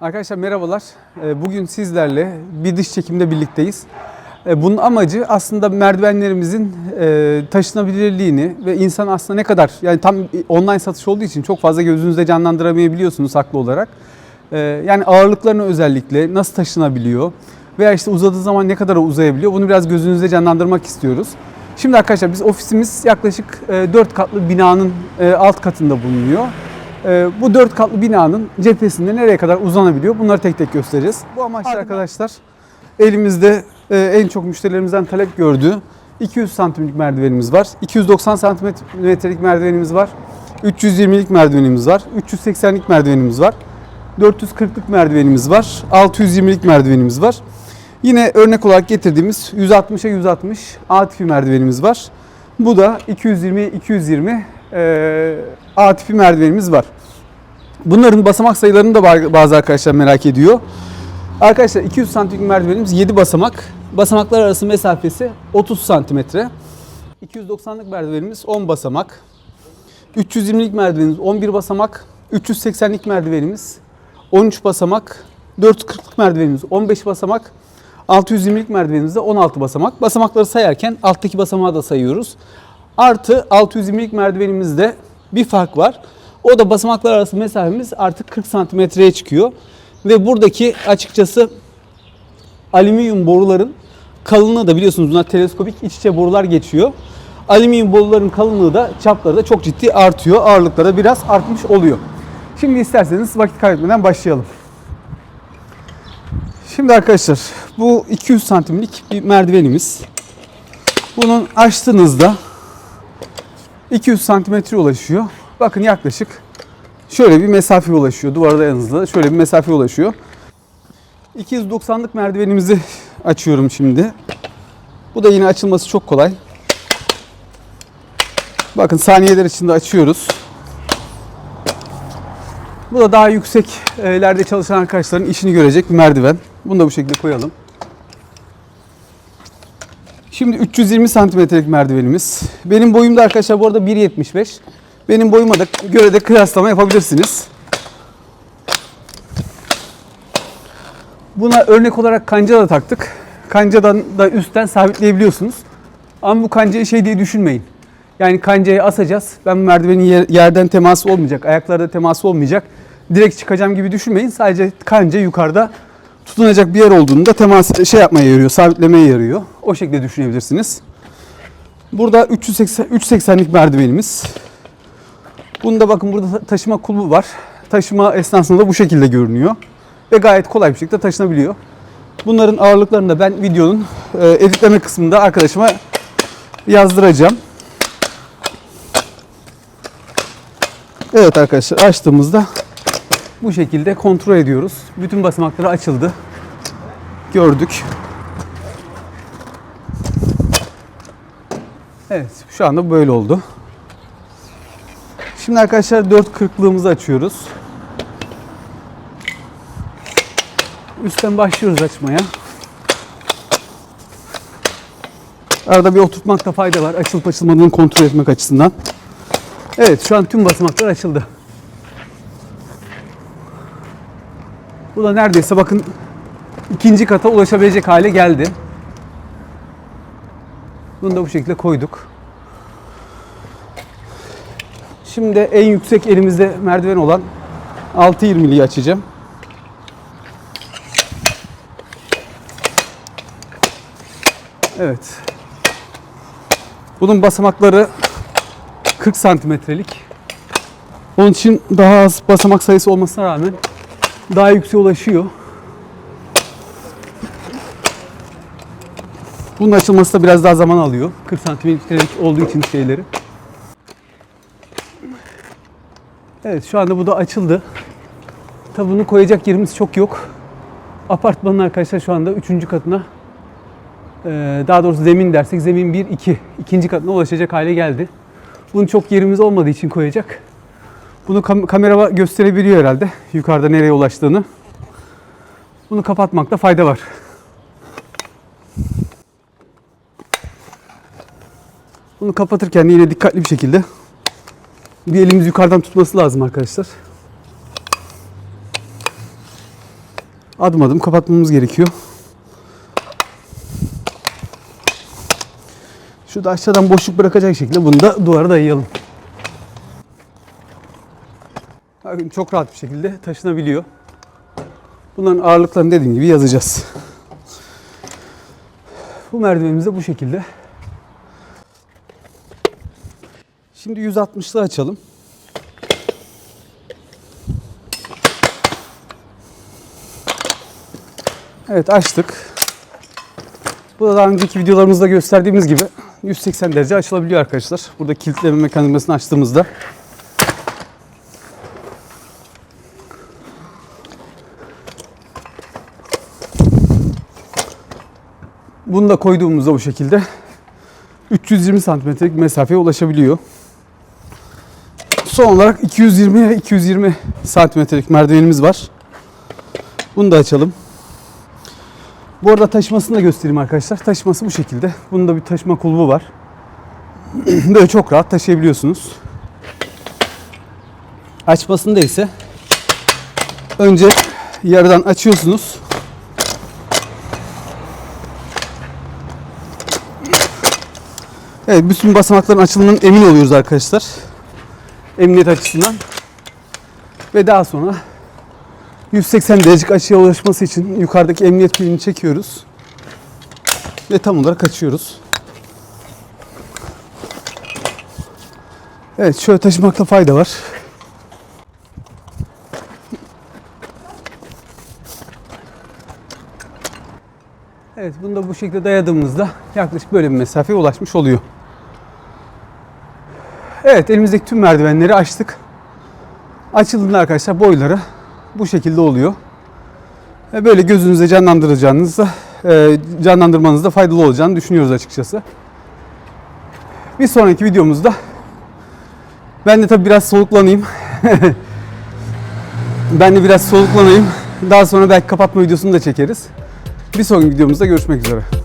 Arkadaşlar merhabalar. Ee, Bugün sizlerle bir dış çekimde birlikteyiz. Ee, Bunun amacı aslında merdivenlerimizin e, taşınabilirliğini ve insan aslında ne kadar yani tam online satış olduğu için çok fazla gözünüzde canlandıramayabiliyorsunuz haklı olarak. Ee, Yani ağırlıklarını özellikle nasıl taşınabiliyor veya işte uzadığı zaman ne kadar uzayabiliyor bunu biraz gözünüzde canlandırmak istiyoruz. Şimdi arkadaşlar biz ofisimiz yaklaşık 4 katlı binanın e, alt katında bulunuyor. Ee, bu dört katlı binanın cephesinde nereye kadar uzanabiliyor bunları tek tek göstereceğiz. Bu amaçla arkadaşlar elimizde e, en çok müşterilerimizden talep gördüğü 200 santimlik merdivenimiz var. 290 santimetrelik merdivenimiz var. 320'lik merdivenimiz var. 380'lik merdivenimiz var. 440'lık merdivenimiz var. 620'lik merdivenimiz var. Yine örnek olarak getirdiğimiz 160'a 160 A tipi merdivenimiz var. Bu da 220 220 e, A tipi merdivenimiz var. Bunların basamak sayılarını da ba- bazı arkadaşlar merak ediyor. Arkadaşlar 200 santimlik merdivenimiz 7 basamak. Basamaklar arası mesafesi 30 santimetre. 290'lık merdivenimiz 10 basamak. 320'lik merdivenimiz 11 basamak. 380'lik merdivenimiz 13 basamak. 440'lık merdivenimiz 15 basamak. 620'lik merdivenimiz de 16 basamak. Basamakları sayarken alttaki basamağı da sayıyoruz. Artı 620'lik merdivenimizde bir fark var. O da basamaklar arası mesafemiz artık 40 santimetreye çıkıyor. Ve buradaki açıkçası alüminyum boruların kalınlığı da biliyorsunuz bunlar teleskopik iç içe borular geçiyor. Alüminyum boruların kalınlığı da çapları da çok ciddi artıyor. Ağırlıkları da biraz artmış oluyor. Şimdi isterseniz vakit kaybetmeden başlayalım. Şimdi arkadaşlar bu 200 santimlik bir merdivenimiz. Bunun açtığınızda 200 santimetre ulaşıyor. Bakın yaklaşık şöyle bir mesafe ulaşıyor. Duvarda yanınızda şöyle bir mesafe ulaşıyor. 290'lık merdivenimizi açıyorum şimdi. Bu da yine açılması çok kolay. Bakın saniyeler içinde açıyoruz. Bu da daha yükseklerde çalışan arkadaşların işini görecek bir merdiven. Bunu da bu şekilde koyalım. Şimdi 320 santimetrelik merdivenimiz. Benim boyum da arkadaşlar bu arada 1.75. Benim boyuma da göre de kıyaslama yapabilirsiniz. Buna örnek olarak kanca da taktık. Kancadan da üstten sabitleyebiliyorsunuz. Ama bu kancayı şey diye düşünmeyin. Yani kancayı asacağız. Ben merdivenin yer- yerden teması olmayacak, ayaklarda teması olmayacak. Direkt çıkacağım gibi düşünmeyin. Sadece kanca yukarıda tutunacak bir yer olduğunda temas şey yapmaya yarıyor, sabitlemeye yarıyor. O şekilde düşünebilirsiniz. Burada 380 380'lik merdivenimiz. Bunda bakın burada ta- taşıma kulbu var. Taşıma esnasında da bu şekilde görünüyor. Ve gayet kolay bir şekilde taşınabiliyor. Bunların ağırlıklarını da ben videonun e, editleme kısmında arkadaşıma yazdıracağım. Evet arkadaşlar açtığımızda bu şekilde kontrol ediyoruz. Bütün basamakları açıldı. Gördük. Evet şu anda böyle oldu. Şimdi arkadaşlar 4.40'lığımızı açıyoruz. Üstten başlıyoruz açmaya. Arada bir oturtmakta fayda var. Açılıp açılmadığını kontrol etmek açısından. Evet şu an tüm basamaklar açıldı. Bu da neredeyse bakın ikinci kata ulaşabilecek hale geldi. Bunu da bu şekilde koyduk. Şimdi en yüksek elimizde merdiven olan 6.20'liyi açacağım. Evet. Bunun basamakları 40 santimetrelik. Onun için daha az basamak sayısı olmasına rağmen daha yükseğe ulaşıyor. Bunun açılması da biraz daha zaman alıyor. 40 santimetrelik olduğu için şeyleri. Evet şu anda bu da açıldı. Tabi bunu koyacak yerimiz çok yok. Apartmanın arkadaşlar şu anda 3. katına ee, daha doğrusu zemin dersek zemin 1, 2. ikinci katına ulaşacak hale geldi. Bunun çok yerimiz olmadığı için koyacak. Bunu kam- kamera gösterebiliyor herhalde yukarıda nereye ulaştığını. Bunu kapatmakta fayda var. Bunu kapatırken yine dikkatli bir şekilde bir elimiz yukarıdan tutması lazım arkadaşlar. adım adım kapatmamız gerekiyor. Şu da aşağıdan boşluk bırakacak şekilde bunu da duvara dayayalım. Bakın çok rahat bir şekilde taşınabiliyor. Bunların ağırlıklarını dediğim gibi yazacağız. Bu merdivenimiz de bu şekilde. Şimdi 160'lı açalım. Evet açtık. Bu da daha önceki videolarımızda gösterdiğimiz gibi 180 derece açılabiliyor arkadaşlar. Burada kilitleme mekanizmasını açtığımızda. Bunu da koyduğumuzda bu şekilde 320 santimetrelik mesafeye ulaşabiliyor. Son olarak 220 ve 220 santimetrelik merdivenimiz var. Bunu da açalım. Bu arada taşımasını da göstereyim arkadaşlar. Taşıması bu şekilde. Bunun da bir taşıma kulbu var. Böyle çok rahat taşıyabiliyorsunuz. Açmasında ise önce yarıdan açıyorsunuz. Evet bütün basamakların açılımının emin oluyoruz arkadaşlar. Emniyet açısından. Ve daha sonra 180 derecelik açıya ulaşması için yukarıdaki emniyet pilini çekiyoruz. Ve tam olarak açıyoruz. Evet şöyle taşımakta fayda var. Evet bunu da bu şekilde dayadığımızda yaklaşık böyle bir mesafeye ulaşmış oluyor. Evet elimizdeki tüm merdivenleri açtık. Açıldığında arkadaşlar boyları bu şekilde oluyor. Ve böyle gözünüzde canlandıracağınızda, e, canlandırmanızda faydalı olacağını düşünüyoruz açıkçası. Bir sonraki videomuzda ben de tabii biraz soluklanayım. ben de biraz soluklanayım. Daha sonra belki kapatma videosunu da çekeriz. Bir sonraki videomuzda görüşmek üzere.